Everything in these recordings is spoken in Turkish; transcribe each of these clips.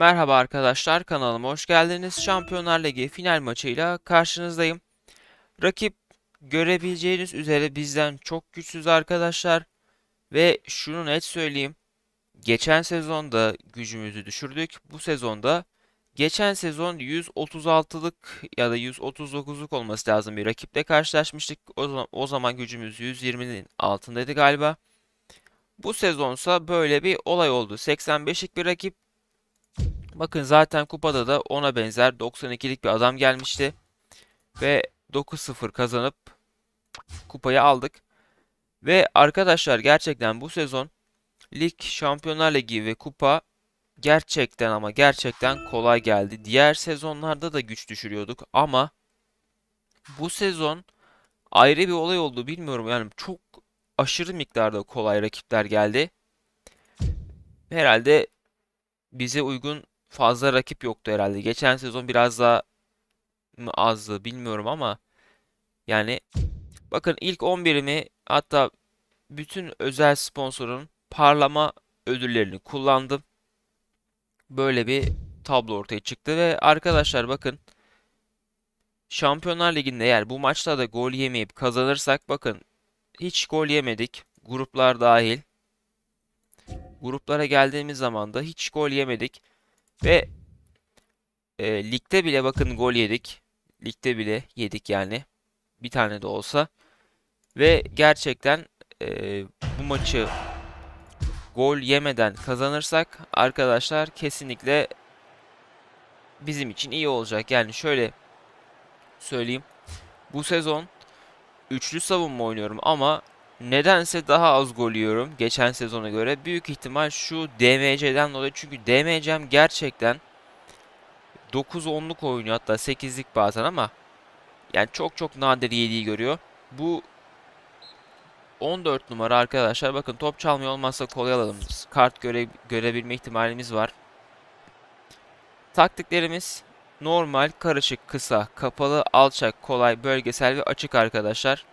Merhaba arkadaşlar kanalıma hoş geldiniz. Şampiyonlar Ligi final maçıyla karşınızdayım. Rakip görebileceğiniz üzere bizden çok güçsüz arkadaşlar. Ve şunu net söyleyeyim. Geçen sezonda gücümüzü düşürdük. Bu sezonda geçen sezon 136'lık ya da 139'luk olması lazım bir rakiple karşılaşmıştık. O zaman, o zaman gücümüz 120'nin altındaydı galiba. Bu sezonsa böyle bir olay oldu. 85'lik bir rakip Bakın zaten kupada da ona benzer 92'lik bir adam gelmişti. Ve 9-0 kazanıp kupayı aldık. Ve arkadaşlar gerçekten bu sezon lig, Şampiyonlar Ligi ve kupa gerçekten ama gerçekten kolay geldi. Diğer sezonlarda da güç düşürüyorduk ama bu sezon ayrı bir olay oldu bilmiyorum yani çok aşırı miktarda kolay rakipler geldi. Herhalde bize uygun fazla rakip yoktu herhalde. Geçen sezon biraz daha mı azdı bilmiyorum ama yani bakın ilk 11'imi hatta bütün özel sponsorun parlama ödüllerini kullandım. Böyle bir tablo ortaya çıktı ve arkadaşlar bakın Şampiyonlar Ligi'nde eğer bu maçta da gol yemeyip kazanırsak bakın hiç gol yemedik. Gruplar dahil. Gruplara geldiğimiz zaman da hiç gol yemedik. Ve e, ligde bile bakın gol yedik. Ligde bile yedik yani. Bir tane de olsa. Ve gerçekten e, bu maçı gol yemeden kazanırsak arkadaşlar kesinlikle bizim için iyi olacak. Yani şöyle söyleyeyim. Bu sezon üçlü savunma oynuyorum ama nedense daha az gol yiyorum geçen sezona göre. Büyük ihtimal şu DMC'den dolayı çünkü DMC'm gerçekten 9-10'luk oynuyor hatta 8'lik bazen ama yani çok çok nadir 7'yi görüyor. Bu 14 numara arkadaşlar bakın top çalmıyor olmazsa kolay alalım. Kart göre, görebilme ihtimalimiz var. Taktiklerimiz normal, karışık, kısa, kapalı, alçak, kolay, bölgesel ve açık arkadaşlar.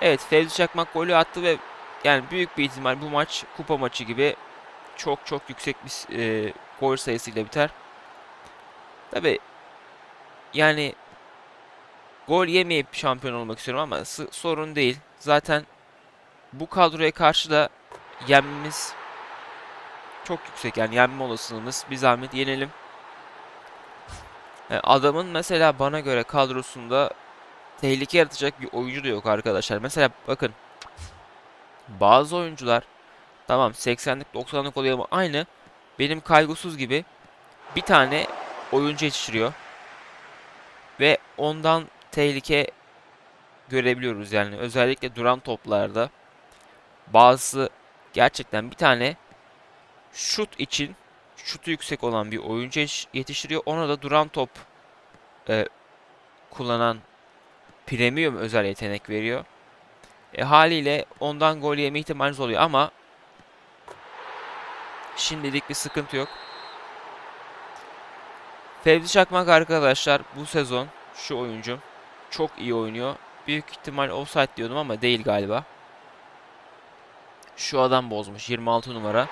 Evet Fevzi Çakmak golü attı ve yani büyük bir ihtimal bu maç kupa maçı gibi çok çok yüksek bir e, gol sayısıyla biter. Tabi yani gol yemeyip şampiyon olmak istiyorum ama sorun değil. Zaten bu kadroya karşı da yenmemiz çok yüksek. Yani yenme olasılığımız bir zahmet yenelim. Yani adamın mesela bana göre kadrosunda tehlike yaratacak bir oyuncu da yok arkadaşlar. Mesela bakın bazı oyuncular tamam 80'lik 90'lık oluyor ama aynı benim kaygısız gibi bir tane oyuncu yetiştiriyor. Ve ondan tehlike görebiliyoruz yani. Özellikle duran toplarda bazı gerçekten bir tane şut için şutu yüksek olan bir oyuncu yetiştiriyor. Ona da duran top e, kullanan premium özel yetenek veriyor. E, haliyle ondan gol yeme ihtimaliniz oluyor ama şimdilik bir sıkıntı yok. Fevzi Çakmak arkadaşlar bu sezon şu oyuncu çok iyi oynuyor. Büyük ihtimal offside diyordum ama değil galiba. Şu adam bozmuş 26 numara.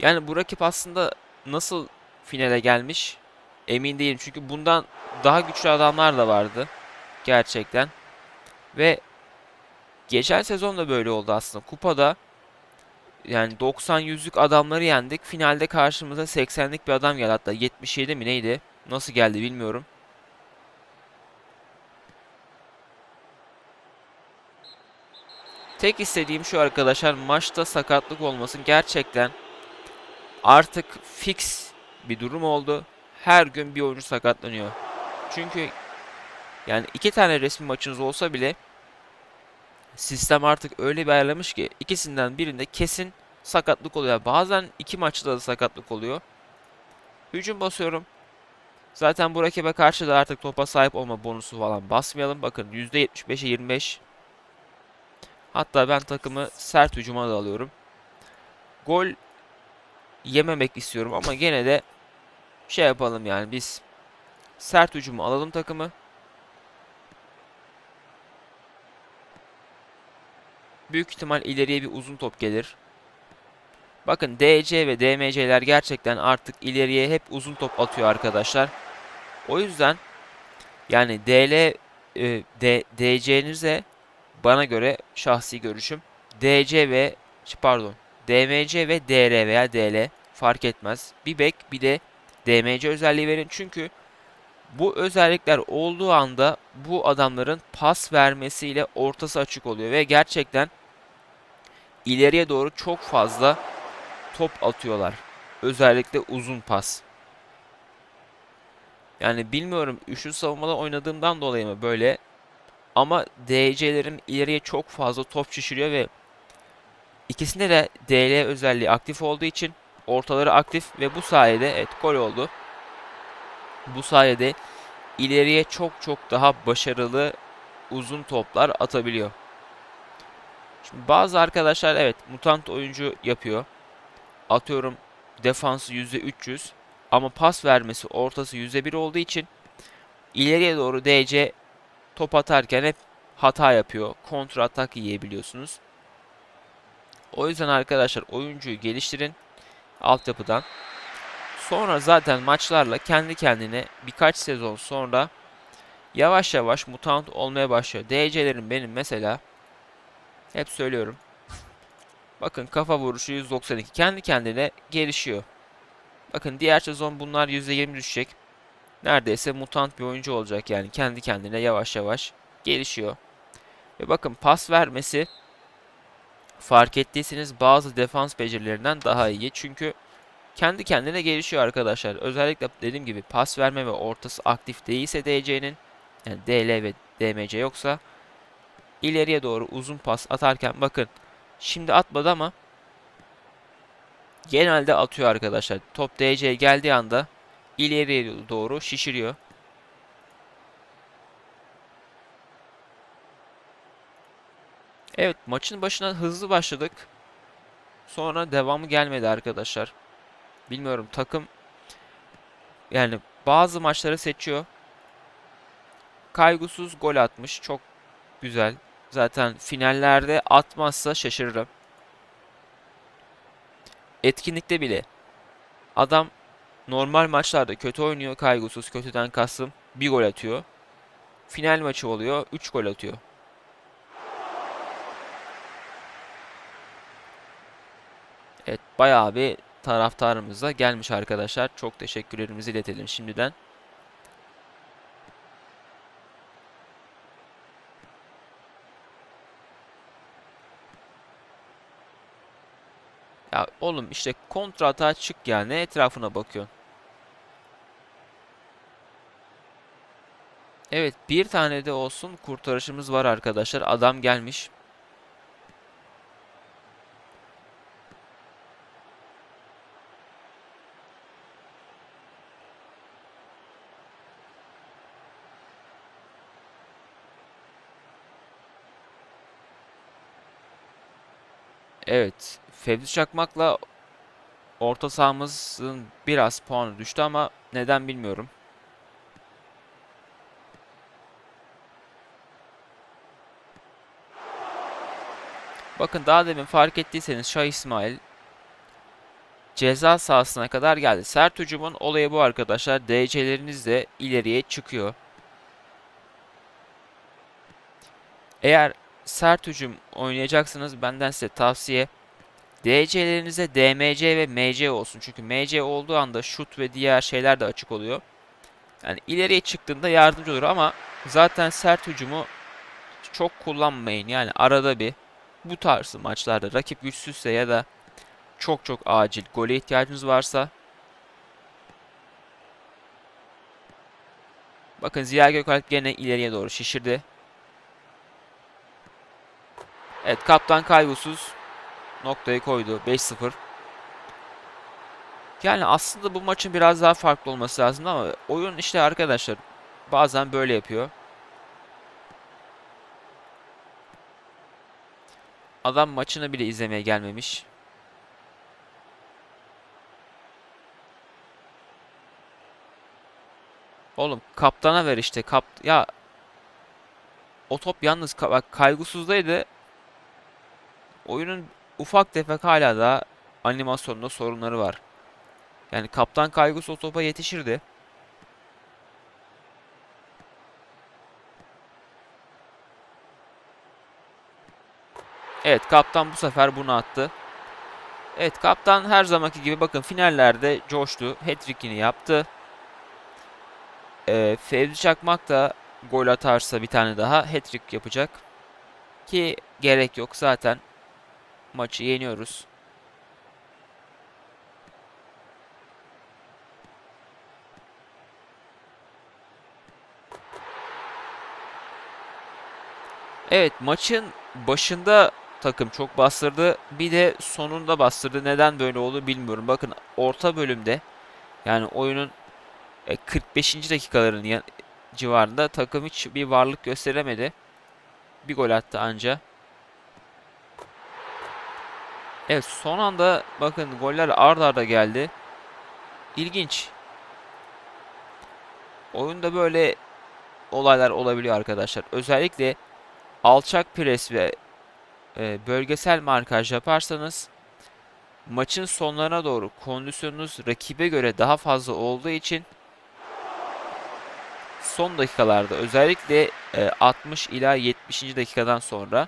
Yani bu rakip aslında nasıl finale gelmiş emin değilim. Çünkü bundan daha güçlü adamlar da vardı. Gerçekten. Ve geçen sezon da böyle oldu aslında. Kupada yani 90-100'lük adamları yendik. Finalde karşımıza 80'lik bir adam geldi. Hatta 77 mi neydi? Nasıl geldi bilmiyorum. Tek istediğim şu arkadaşlar maçta sakatlık olmasın. Gerçekten artık fix bir durum oldu. Her gün bir oyuncu sakatlanıyor. Çünkü yani iki tane resmi maçınız olsa bile sistem artık öyle bir ayarlamış ki ikisinden birinde kesin sakatlık oluyor. Bazen iki maçta da sakatlık oluyor. Hücum basıyorum. Zaten bu rakibe karşı da artık topa sahip olma bonusu falan basmayalım. Bakın %75'e 25. Hatta ben takımı sert hücuma da alıyorum. Gol yememek istiyorum ama gene de şey yapalım yani biz sert hücumu alalım takımı. Büyük ihtimal ileriye bir uzun top gelir. Bakın DC ve DMC'ler gerçekten artık ileriye hep uzun top atıyor arkadaşlar. O yüzden yani DL e, D, DC'nize bana göre şahsi görüşüm DC ve pardon DMC ve DR veya DL fark etmez. Bir bek bir de DMC özelliği verin. Çünkü bu özellikler olduğu anda bu adamların pas vermesiyle ortası açık oluyor ve gerçekten ileriye doğru çok fazla top atıyorlar. Özellikle uzun pas. Yani bilmiyorum üçlü savunmada oynadığımdan dolayı mı böyle ama DC'lerim ileriye çok fazla top şişiriyor ve ikisinde de DL özelliği aktif olduğu için ortaları aktif ve bu sayede evet gol oldu. Bu sayede ileriye çok çok daha başarılı uzun toplar atabiliyor. Şimdi bazı arkadaşlar evet mutant oyuncu yapıyor. Atıyorum defansı %300 ama pas vermesi ortası %1 olduğu için ileriye doğru DC top atarken hep hata yapıyor. Kontra atak yiyebiliyorsunuz. O yüzden arkadaşlar oyuncuyu geliştirin altyapıdan. Sonra zaten maçlarla kendi kendine birkaç sezon sonra yavaş yavaş mutant olmaya başlıyor. DC'lerin benim mesela hep söylüyorum. Bakın kafa vuruşu 192 kendi kendine gelişiyor. Bakın diğer sezon bunlar %20 düşecek. Neredeyse mutant bir oyuncu olacak yani kendi kendine yavaş yavaş gelişiyor. Ve bakın pas vermesi fark ettiyseniz bazı defans becerilerinden daha iyi. Çünkü kendi kendine gelişiyor arkadaşlar. Özellikle dediğim gibi pas verme ve ortası aktif değilse DC'nin yani DL ve DMC yoksa ileriye doğru uzun pas atarken bakın şimdi atmadı ama genelde atıyor arkadaşlar. Top DC'ye geldiği anda ileriye doğru şişiriyor. Evet maçın başına hızlı başladık. Sonra devamı gelmedi arkadaşlar. Bilmiyorum takım yani bazı maçları seçiyor. Kaygısız gol atmış. Çok güzel. Zaten finallerde atmazsa şaşırırım. Etkinlikte bile adam normal maçlarda kötü oynuyor kaygısız kötüden kastım bir gol atıyor. Final maçı oluyor 3 gol atıyor. Evet bayağı bir taraftarımıza gelmiş arkadaşlar. Çok teşekkürlerimizi iletelim şimdiden. Ya oğlum işte kontra atağa çık ya. Ne etrafına bakıyorsun? Evet bir tane de olsun kurtarışımız var arkadaşlar. Adam gelmiş. Evet. Fevzi Çakmak'la orta sahamızın biraz puanı düştü ama neden bilmiyorum. Bakın daha demin fark ettiyseniz Şah İsmail ceza sahasına kadar geldi. Sert hücumun olayı bu arkadaşlar. DC'leriniz de ileriye çıkıyor. Eğer sert hücum oynayacaksınız benden size tavsiye DC'lerinize DMC ve MC olsun. Çünkü MC olduğu anda şut ve diğer şeyler de açık oluyor. Yani ileriye çıktığında yardımcı olur ama zaten sert hücumu çok kullanmayın. Yani arada bir bu tarzı maçlarda rakip güçsüzse ya da çok çok acil gole ihtiyacınız varsa Bakın Ziya Gökalp gene ileriye doğru şişirdi. Evet kaptan kaygısız noktayı koydu. 5-0. Yani aslında bu maçın biraz daha farklı olması lazım ama oyun işte arkadaşlar bazen böyle yapıyor. Adam maçını bile izlemeye gelmemiş. Oğlum kaptana ver işte. Kap ya o top yalnız ka- bak kaygısızdaydı. Oyunun ufak tefek hala da animasyonda sorunları var. Yani kaptan kaygısı o topa yetişirdi. Evet kaptan bu sefer bunu attı. Evet kaptan her zamanki gibi bakın finallerde coştu. Hat-trick'ini yaptı. Ee, Fevzi Çakmak da gol atarsa bir tane daha hat-trick yapacak. Ki gerek yok zaten maçı yeniyoruz. Evet maçın başında takım çok bastırdı. Bir de sonunda bastırdı. Neden böyle oldu bilmiyorum. Bakın orta bölümde yani oyunun e, 45. dakikaların ya- civarında takım hiç bir varlık gösteremedi. Bir gol attı anca. Evet son anda bakın goller ard arda geldi. İlginç. Oyunda böyle olaylar olabiliyor arkadaşlar. Özellikle alçak pres ve e, bölgesel markaj yaparsanız maçın sonlarına doğru kondisyonunuz rakibe göre daha fazla olduğu için son dakikalarda özellikle e, 60 ila 70. dakikadan sonra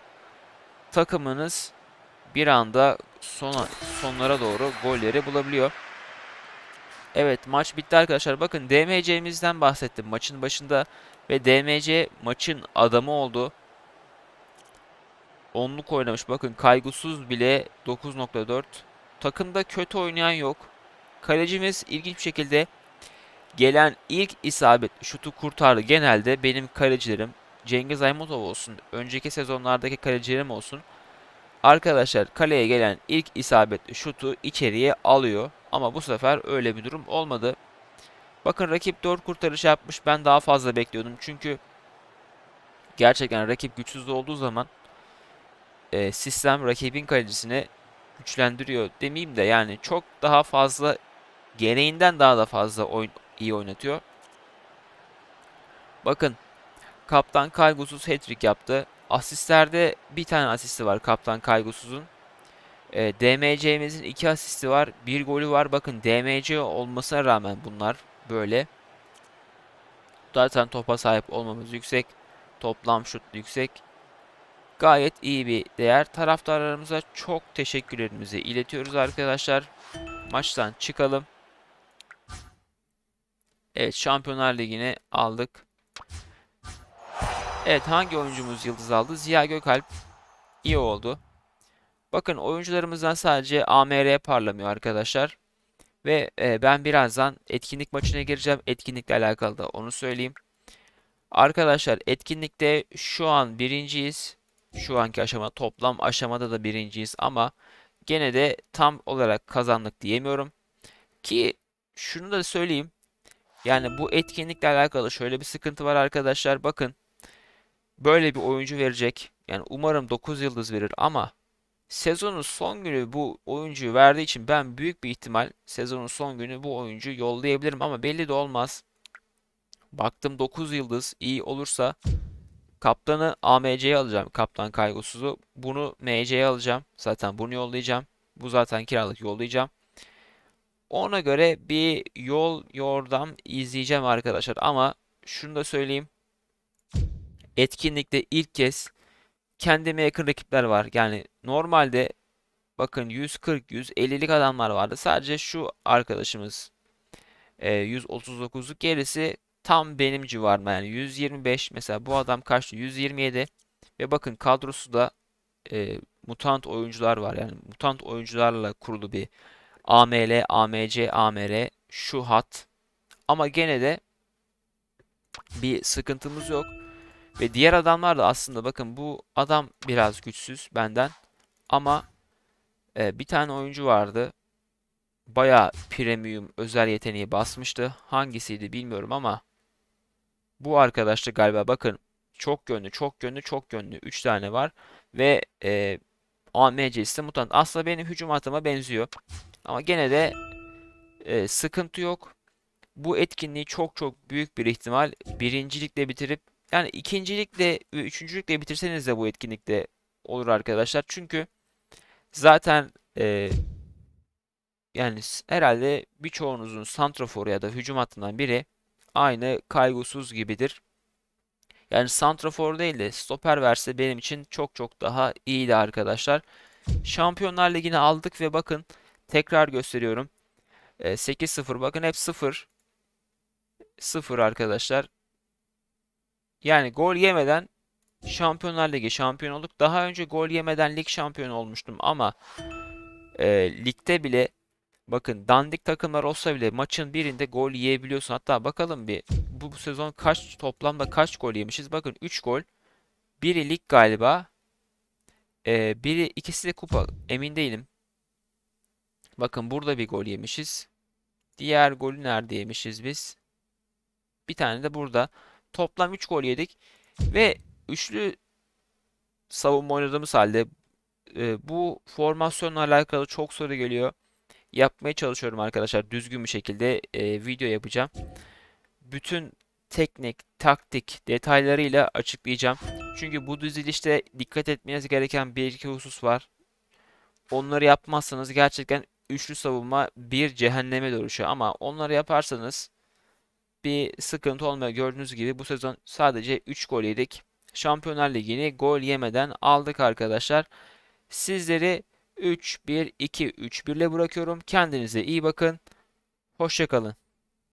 takımınız bir anda sona, sonlara doğru golleri bulabiliyor. Evet maç bitti arkadaşlar. Bakın DMC'mizden bahsettim maçın başında ve DMC maçın adamı oldu. Onluk oynamış. Bakın kaygısız bile 9.4. Takımda kötü oynayan yok. Kalecimiz ilginç bir şekilde gelen ilk isabet şutu kurtardı. Genelde benim kalecilerim Cengiz Aymatov olsun, önceki sezonlardaki kalecilerim olsun. Arkadaşlar kaleye gelen ilk isabetli şutu içeriye alıyor. Ama bu sefer öyle bir durum olmadı. Bakın rakip 4 kurtarış yapmış. Ben daha fazla bekliyordum. Çünkü gerçekten rakip güçsüz olduğu zaman e, sistem rakibin kalecisini güçlendiriyor demeyeyim de yani çok daha fazla gereğinden daha da fazla oyun, iyi oynatıyor. Bakın Kaptan Kaygusuz hat-trick yaptı. Asistlerde bir tane asisti var Kaptan Kaygusuz'un. E, DMC'mizin iki asisti var. Bir golü var. Bakın DMC olmasına rağmen bunlar böyle. Zaten topa sahip olmamız yüksek. Toplam şut yüksek. Gayet iyi bir değer. Taraftarlarımıza çok teşekkürlerimizi iletiyoruz arkadaşlar. Maçtan çıkalım. Evet Şampiyonlar Ligi'ni aldık. Evet hangi oyuncumuz yıldız aldı? Ziya Gökalp iyi oldu. Bakın oyuncularımızdan sadece AMR parlamıyor arkadaşlar. Ve e, ben birazdan etkinlik maçına gireceğim. Etkinlikle alakalı da onu söyleyeyim. Arkadaşlar etkinlikte şu an birinciyiz. Şu anki aşama toplam aşamada da birinciyiz ama gene de tam olarak kazandık diyemiyorum. Ki şunu da söyleyeyim. Yani bu etkinlikle alakalı şöyle bir sıkıntı var arkadaşlar. Bakın böyle bir oyuncu verecek. Yani umarım 9 yıldız verir ama sezonun son günü bu oyuncuyu verdiği için ben büyük bir ihtimal sezonun son günü bu oyuncuyu yollayabilirim ama belli de olmaz. Baktım 9 yıldız iyi olursa kaptanı AMC'ye alacağım. Kaptan kaygısızı. Bunu MC'ye alacağım. Zaten bunu yollayacağım. Bu zaten kiralık yollayacağım. Ona göre bir yol yordam izleyeceğim arkadaşlar. Ama şunu da söyleyeyim. Etkinlikte ilk kez kendime yakın rakipler var. Yani normalde bakın 140 150'lik adamlar vardı. Sadece şu arkadaşımız e, 139'luk gerisi tam benim civarımda yani 125 mesela bu adam kaçtı 127 ve bakın kadrosu da e, mutant oyuncular var yani mutant oyuncularla kurulu bir AML, AMC, AMR şu hat ama gene de bir sıkıntımız yok. Ve diğer adamlar da aslında bakın bu adam biraz güçsüz benden. Ama e, bir tane oyuncu vardı. Baya premium özel yeteneği basmıştı. Hangisiydi bilmiyorum ama bu arkadaşta galiba bakın çok yönlü, çok yönlü, çok yönlü 3 tane var. Ve e, AMC'si mutant. Aslında benim hücum hatıma benziyor. Ama gene de e, sıkıntı yok. bu etkinliği çok çok büyük bir ihtimal birincilikle bitirip yani ikincilikle ve üçüncülükle bitirseniz de bu etkinlikte olur arkadaşlar. Çünkü zaten e, yani herhalde birçoğunuzun santraforu ya da hücum hattından biri aynı kaygısız gibidir. Yani santrafor değil de stoper verse benim için çok çok daha iyiydi arkadaşlar. Şampiyonlar Ligi'ni aldık ve bakın tekrar gösteriyorum. E, 8-0 bakın hep 0 0 arkadaşlar. Yani gol yemeden Şampiyonlar Ligi şampiyon olduk. Daha önce gol yemeden lig şampiyonu olmuştum ama e, ligde bile bakın dandik takımlar olsa bile maçın birinde gol yiyebiliyorsun. Hatta bakalım bir bu, bu sezon kaç toplamda kaç gol yemişiz? Bakın 3 gol. Biri lig galiba. E, biri ikisi de kupa. Emin değilim. Bakın burada bir gol yemişiz. Diğer golü nerede yemişiz biz? Bir tane de burada. Toplam 3 gol yedik. Ve üçlü savunma oynadığımız halde e, bu formasyonla alakalı çok soru geliyor. Yapmaya çalışıyorum arkadaşlar. Düzgün bir şekilde e, video yapacağım. Bütün teknik, taktik detaylarıyla açıklayacağım. Çünkü bu dizilişte dikkat etmeniz gereken bir iki husus var. Onları yapmazsanız gerçekten üçlü savunma bir cehenneme dönüşüyor. Ama onları yaparsanız bir sıkıntı olmuyor. Gördüğünüz gibi bu sezon sadece 3 gol yedik. Şampiyonlar Ligi'ni gol yemeden aldık arkadaşlar. Sizleri 3-1-2-3-1 ile bırakıyorum. Kendinize iyi bakın. Hoşça kalın.